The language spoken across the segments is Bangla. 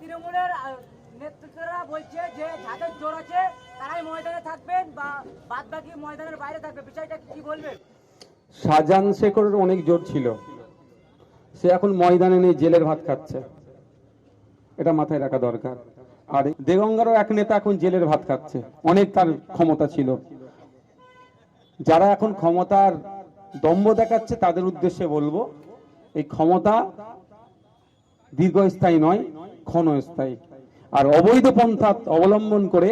তৃণমূলের নেতৃত্বরা বলছে যে যাদের জোর আছে, তারাই ময়দানে থাকবেন বা বাদ বাকি ময়দানের বাইরে থাকবে বিষয়টা কি বলবেন? শাহজাহান শেখরের অনেক জোর ছিল। সে এখন ময়দানে নেই, জেলের ভাত খাচ্ছে। এটা মাথায় রাখা দরকার। আর দেগঙ্গারও এক নেতা এখন জেলের ভাত খাচ্ছে। অনেক তার ক্ষমতা ছিল। যারা এখন ক্ষমতার দম্ভ দেখাচ্ছে, তাদের উদ্দেশ্যে বলব, এই ক্ষমতা দীর্ঘস্থায়ী নয় ক্ষণস্থায়ী। আর অবৈধ পন্থা অবলম্বন করে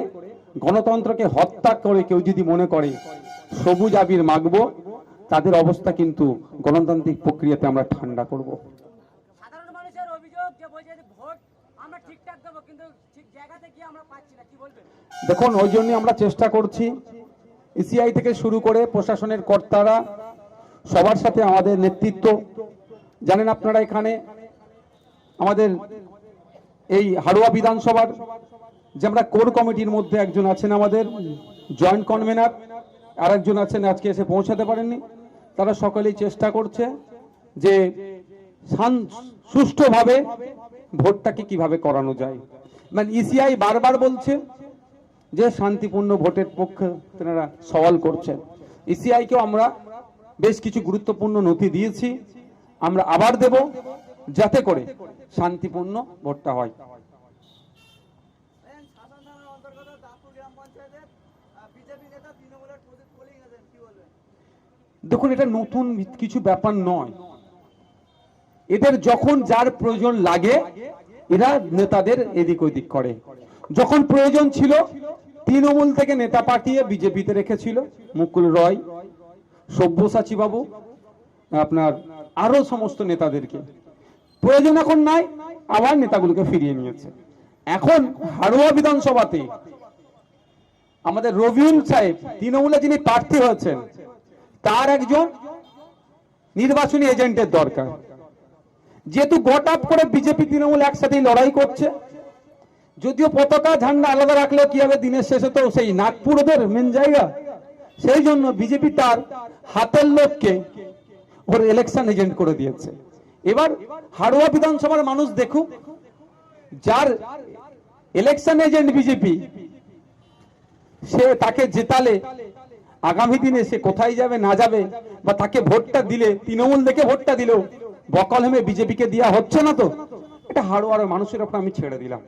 গণতন্ত্রকে হত্যা করে কেউ যদি মনে করে সবুজ আবির মাগবো তাদের অবস্থা কিন্তু গণতান্ত্রিক প্রক্রিয়াতে আমরা ঠান্ডা করব। দেখুন ওই জন্য আমরা চেষ্টা করছি। ইসিআই থেকে শুরু করে প্রশাসনের কর্তারা সবার সাথে আমাদের নেতৃত্ব। জানেন আপনারা এখানে আমাদের এই হাড়ুয়া বিধানসভার যে আমরা কোর কমিটির মধ্যে একজন আছেন আমাদের জয়েন্ট কনভেনার আর একজন আছেন আজকে এসে পৌঁছাতে পারেননি। তারা সকলেই চেষ্টা করছে যে সুষ্ঠুভাবে ভোটটাকে কীভাবে করানো যায়। মানে ইসিআই বারবার বলছে যে শান্তিপূর্ণ ভোটের পক্ষে তেনারা সওয়াল করছেন। ইসিআইকেও আমরা বেশ কিছু গুরুত্বপূর্ণ নথি দিয়েছি। আমরা আবার দেব। যাতে করে শান্তিপূর্ণ ভোটটা হয়। দেখুন এটা নতুন কিছু ব্যাপার নয়। এদের যখন যার প্রয়োজন লাগে এরা নেতাদের এদিক ওদিক করে। যখন প্রয়োজন ছিল তৃণমূল থেকে নেতা পাঠিয়ে বিজেপিতে রেখেছিল মুকুল রয় সব্যসাচী বাবু আপনার আরও সমস্ত নেতাদেরকে। প্রয়োজন এখন নাই, আবার নেতাগুলোকে ফিরিয়ে নিয়েছে। এখন হারোয়া বিধানসভাতে আমাদের রবিউল সাহেব, তৃণমূলে যিনি প্রার্থী হয়েছেন, তার একজন নির্বাচনী এজেন্টের দরকার। যেহেতু গট আপ করে বিজেপি, তৃণমূল একসাথেই লড়াই করছে, যদিও পতাকা ঝান্ডা আলাদা রাখলেও কি হবে দিনের শেষে তো সেই নাগপুর ওদের মেন জায়গা, সেই জন্য বিজেপি তার হাতের লোককে ওর ইলেকশন এজেন্ট করে দিয়েছে। এবার হাড়ুয়া বিধানসভার মানুষ দেখুক, যার ইলেকশন এজেন্ট বিজেপি সে তাকে জেতালে, আগামী দিনে সে কোথায় যাবে, না যাবে, বা তাকে ভোটটা দিলে, তৃণমূল দেখে ভোটটা দিলেও বকল হেমে বিজেপিকে দেওয়া হচ্ছে না তো? এটা হাড়োয়ার মানুষের ওপর আমি ছেড়ে দিলাম।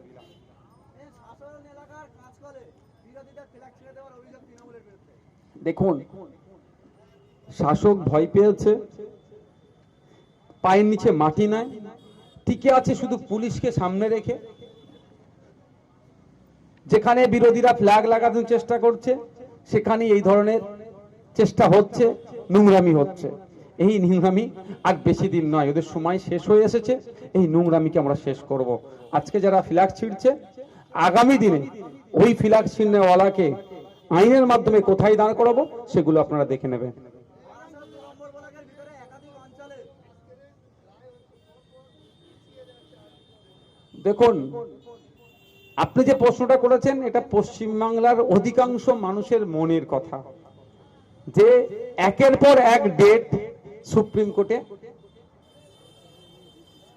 দেখুন, শাসক ভয় পেয়েছে পায়ের নিচে মাটি নাই টিকে আছে শুধু পুলিশকে সামনে রেখে। যেখানে বিরোধীরা ফ্ল্যাগ লাগানোর চেষ্টা করছে সেখানে এই ধরনের চেষ্টা হচ্ছে, নোংরামি হচ্ছে। এই নোংরামি আর বেশি দিন নয়, ওদের সময় শেষ হয়ে এসেছে, এই নোংরামিকে আমরা শেষ করব। আজকে যারা ফ্ল্যাগ ছিঁড়ছে, আগামী দিনে ওই ফ্ল্যাগ ছিঁড়নেওয়ালাকে আইনের মাধ্যমে কোথায় দাঁড় করাবো, সেগুলো আপনারা দেখে নেবেন। দেখুন, আপনি যে প্রশ্নটা করেছেন, এটা পশ্চিমবাংলার অধিকাংশ মানুষের মনের কথা। যে একের পর এক ডেট সুপ্রিম কোর্টে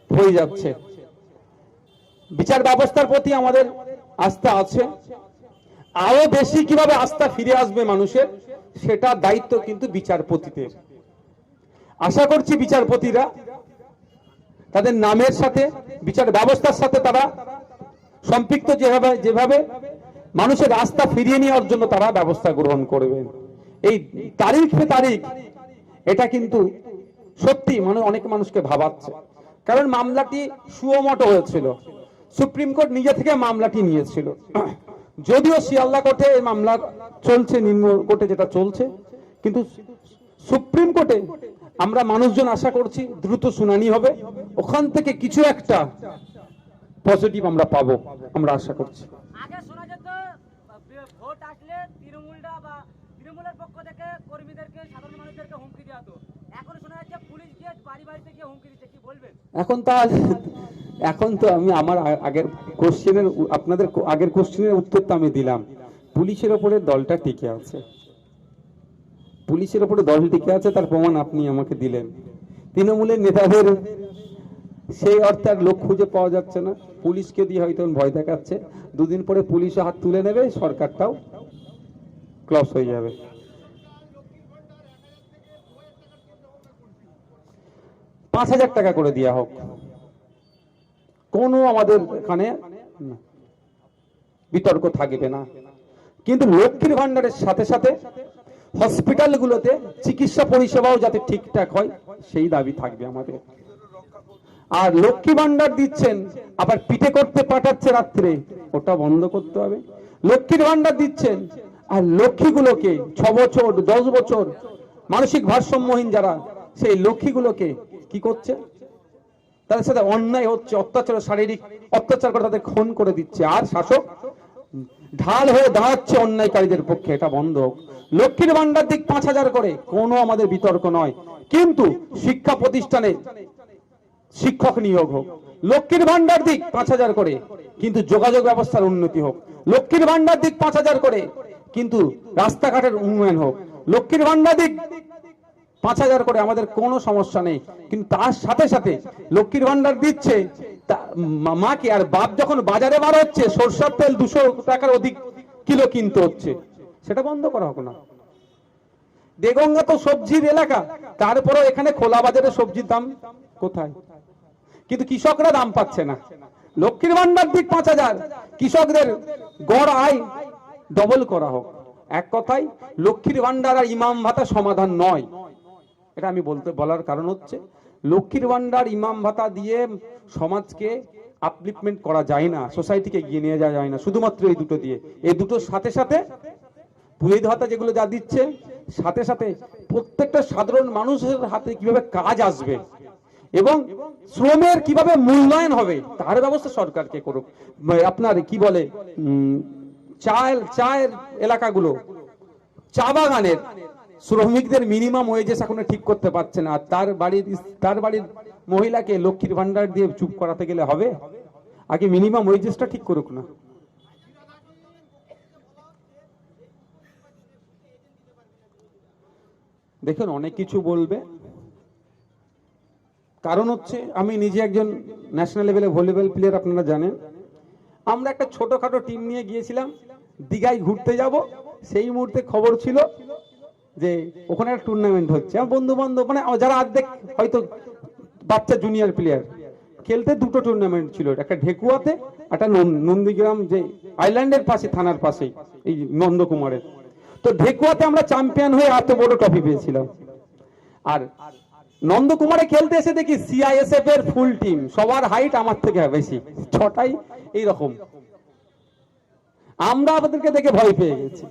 হয়ে যাচ্ছে। বিচার ব্যবস্থার প্রতি আমাদের আস্থা আছে। আরও বেশি কীভাবে আস্থা ফিরে আসবে মানুষের, সেটা দায়িত্ব কিন্তু বিচারপতিদের। আশা করছি বিচারপতিরা তাদের নামের সাথে, বিচার ব্যবস্থার সাথে তারা সম্পৃক্ত যেভাবে যেভাবে মানুষের রাস্তা ফিরিয়ে নেওয়ার জন্য তারা ব্যবস্থা গ্রহণ করবেন এই তারিখ তারিখ, এটা কিন্তু সত্যি মানে অনেক মানুষকে ভাবাচ্ছে। কারণ মামলাটি সুমোট হয়েছিল। সুপ্রিম কোর্ট নিজে থেকে মামলাটি নিয়েছিল। যদিও শিয়ালদা কোর্টে এই মামলা চলছে, নিম্ন কোর্টে যেটা চলছে, কিন্তু সুপ্রিম কোর্টে আমরা মানুষজন আশা করছি দ্রুত শুনানি হবে। ওখান থেকে কিছু একটা পজিটিভ আমরা পাবো আমরা আশা করছি। আগে শোনা যেত ভোট আসলে তৃণমূলটা বা তৃণমূলের পক্ষ থেকে কর্মীদেরকে সাধারণ মানুষদেরকে হুমকি দেওয়া হতো। এখন শোনা যাচ্ছে পুলিশ গিয়ে বাড়ি বাড়িতে গিয়ে হুমকি দিচ্ছে কি বলবেন? এখন তা এখন তো আমি আমার আগের কোশ্চেনের আপনাদের আগের কোশ্চেনের উত্তর তো আমি দিলাম। পুলিশের ওপরে দলটা টিকে আছে। পুলিশের ওপরে দল টিকে আছে তার প্রমাণ আপনি আমাকে দিলেন। তৃণমূলের নেতাদের সেই অর্থে আর লোক খুঁজে পাওয়া যাচ্ছে না। পুলিশকে দিয়ে হয়তো ভয় দেখাচ্ছে। দুদিন পরে পুলিশে হাত তুলে নেবে, সরকারটাও ক্লস হয়ে যাবে। পাঁচ হাজার টাকা করে দেওয়া হোক। কোনো আমাদের এখানে বিতর্ক থাকবে না। কিন্তু লক্ষ্মীর ভান্ডারের সাথে সাথে হসপিটালগুলোতে চিকিৎসা পরিষেবাও যাতে ঠিকঠাক হয়, সেই দাবি থাকবে আমাদের। আর লক্ষ্মী ভান্ডার দিচ্ছেন, আবার পিঠে করতে পাঠাচ্ছে রাত্রে, ওটা বন্ধ করতে হবে। লক্ষ্মীর ভান্ডার দিচ্ছেন, আর লক্ষ্মীগুলোকে ছ বছর, দশ বছর মানসিক ভারসাম্যহীন যারা, সেই লক্ষ্মীগুলোকে কি করছে? তাদের সাথে অন্যায় হচ্ছে, অত্যাচার, শারীরিক অত্যাচার করে তাদের খুন করে দিচ্ছে। আর শাসক ঢাল হয়ে দাঁড়াচ্ছে অন্যায়কারীদের পক্ষে, এটা বন্ধ হোক। লক্ষ্মীর ভান্ডার দিক পাঁচ হাজার করে, কোনো আমাদের বিতর্ক নয়। কিন্তু শিক্ষা প্রতিষ্ঠানে শিক্ষক নিয়োগ হোক, লক্ষ্মীর ভান্ডার দিক পাঁচ হাজার করে, কিন্তু যোগাযোগ ব্যবস্থার উন্নতি হোক। লক্ষ্মীর ভান্ডার দিক পাঁচ হাজার করে, কিন্তু রাস্তাঘাটের উন্নয়ন হোক। লক্ষ্মীর ভান্ডার দিক পাঁচ হাজার করে, আমাদের কোনো সমস্যা নেই। কিন্তু তার সাথে সাথে লক্ষ্মীর ভান্ডার দিচ্ছে মাকে আর বাপ যখন বাজারে বার হচ্ছে, সরষের তেল দুশো টাকার অধিক কিলো কিনতে হচ্ছে। সেটা বন্ধ করা হোক না। দেগঙ্গা তো সবজির এলাকা, তারপরেও এখানে খোলা বাজারে সবজির দাম কোথায়? কিন্তু কৃষকরা দাম পাচ্ছে না। লক্ষ্মীর ভান্ডার দিক পাঁচ হাজার। কৃষকদের গড় আয় ডবল করা হোক। এক কথায়, লক্ষ্মীর ভান্ডার আর ইমাম ভাতা সমাধান নয়। এটা আমি বলতে, বলার কারণ হচ্ছে, লক্ষ্মীর ভান্ডার ইমাম ভাতা দিয়ে সমাজকে আপলিফমেন্ট করা যায় না সোসাইটিকে এগিয়ে নিয়ে যাওয়া যায় না, শুধুমাত্র এই দুটো দিয়ে। এই দুটোর সাথে সাথে পুরোহিত ভাতা যেগুলো যা দিচ্ছে, সাথে সাথে প্রত্যেকটা সাধারণ মানুষের হাতে কীভাবে কাজ আসবে এবং শ্রমের কীভাবে মূল্যায়ন হবে, তার ব্যবস্থা সরকারকে করুক। আপনার কি বলে চায়ের চায়ের এলাকাগুলো, চা বাগানের শ্রমিকদের মিনিমাম ওয়েজেস এখন ঠিক করতে পারছে না। আর তার বাড়ির তার বাড়ির মহিলাকে লক্ষ্মীর ভান্ডার দিয়ে চুপ করাতে গেলে হবে? আগে মিনিমাম ওয়েজেসটা ঠিক করুক না? দেখুন, অনেক কিছু বলবে। কারণ হচ্ছে আমি নিজে একজন ন্যাশনাল লেভেলে ভলিবল প্লেয়ার আপনারা জানেন। আমরা একটা ছোটখাটো টিম নিয়ে গিয়েছিলাম, দীঘায় ঘুরতে যাব। সেই মুহূর্তে খবর ছিল যে ওখানে একটা টুর্নামেন্ট হচ্ছে। আমার বন্ধু বান্ধব মানে যারা অর্ধেক হয়তো বাচ্চা জুনিয়র প্লেয়ার খেলতে দুটো টুর্নামেন্ট ছিল। একটা ঢেকুয়াতে, একটা নন- নন্দীগ্রাম যে আইল্যান্ডের পাশে, থানার পাশেই এই নন্দকুমারের। তো ঢেকুয়াতে আমরা চ্যাম্পিয়ন হয়ে এত বড় ট্রফি পেয়েছিলাম। আর নন্দকুমারে খেলতে এসে দেখি সিআইএসএফ এর ফুল টিম সবার হাইট আমার থেকে বেশি। ছটাই এইরকম। আমরা আমাদেরকে দেখে ভয় পেয়ে গেছি।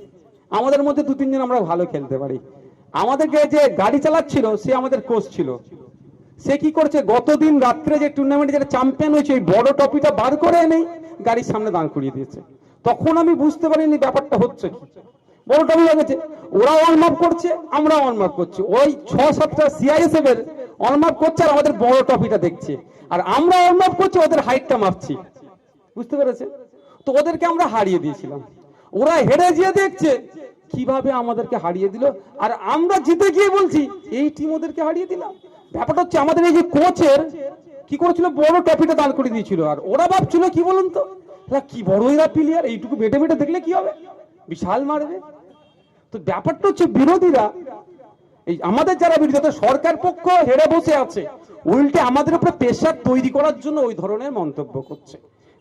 আমাদের মধ্যে দু তিনজন আমরা ভালো খেলতে পারি। আমাদেরকে যে গাড়ি চালাচ্ছিল, সে আমাদের কোচ ছিল। সে কি করছে? গতদিন রাত্রে যে টুর্নামেন্টে যেটা চ্যাম্পিয়ন হয়েছে, ওই বড় টপিটা বার করে এনেই গাড়ির সামনে দাঁড় করিয়ে দিয়েছে। তখন আমি বুঝতে পারিনি ব্যাপারটা হচ্ছে কি। বড় টপি লাগেছে। ওরা আপ করছে আমরা আপ করছি। ওই ছ সাতটা সিআইএসএফ এর আপ করছে আর আমাদের বড় টপিটা দেখছে। আর আমরা আপ করছি, ওদের হাইটটা মাপছি। বুঝতে পেরেছে তো ওদেরকে আমরা হারিয়ে দিয়েছিলাম। ওরা হেরে গিয়ে দেখছে, কীভাবে আমাদেরকে হারিয়ে দিল। আর আমরা জিতে গিয়ে বলছি, এই টিম ওদেরকে হারিয়ে দিলাম। ব্যাপারটা হচ্ছে, আমাদের এই যে কোচের কি করেছিল? বড় টপিটা দাঁড় করে দিয়েছিল। আর ওরা ভাবছিল কি বলুন তো? কি বড় এরা প্লেয়ার এইটুকু বেটে বেটে দেখলে কি হবে? বিশাল মারবে। তো ব্যাপারটা হচ্ছে বিরোধীরা, এই আমাদের যারা বিরোধী সরকার পক্ষ হেরে বসে আছে, উল্টে আমাদের উপরে প্রেশার তৈরি করার জন্য ওই ধরনের মন্তব্য করছে।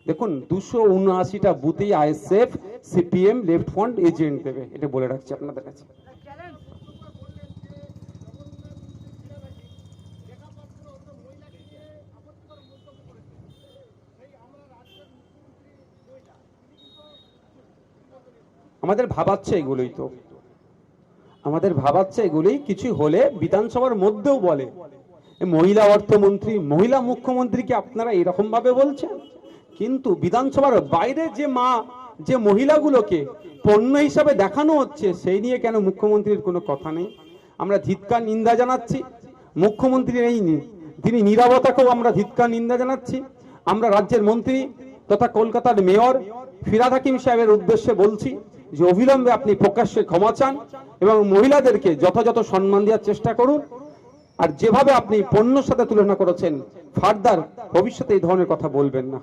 দেখুন, দুশো উনআশিটা বুথে ISF, CPM, left front agent দেবে, এটা বলে রাখছি আপনাদের কাছে। আমাদের ভাবাচ্ছে এগুলোই তো। আমাদের ভাবাচ্ছে এগুলি কিছু হলে বিধানসভার মধ্যেও বলে। মহিলা অর্থমন্ত্রী, মহিলা মুখ্যমন্ত্রীকে আপনারা এরকম ভাবে বলছেন? কিন্তু বিধানসভার বাইরে যে মা, যে মহিলাগুলোকে পণ্য হিসাবে দেখানো হচ্ছে, সেই নিয়ে কেন মুখ্যমন্ত্রীর কোনো কথা নেই? আমরা ধিৎকার নিন্দা জানাচ্ছি। মুখ্যমন্ত্রীর এই তিনি নিরাপত্তাকেও আমরা ধিৎকার নিন্দা জানাচ্ছি। আমরা রাজ্যের মন্ত্রী তথা কলকাতার মেয়র ফিরাদ হাকিম সাহেবের উদ্দেশ্যে বলছি যে, অবিলম্বে আপনি প্রকাশ্যে ক্ষমা চান। এবং মহিলাদেরকে যথাযথ সম্মান দেওয়ার চেষ্টা করুন। আর যেভাবে আপনি পণ্যর সাথে তুলনা করেছেন, ফার্দার ভবিষ্যতে এই ধরনের কথা বলবেন না।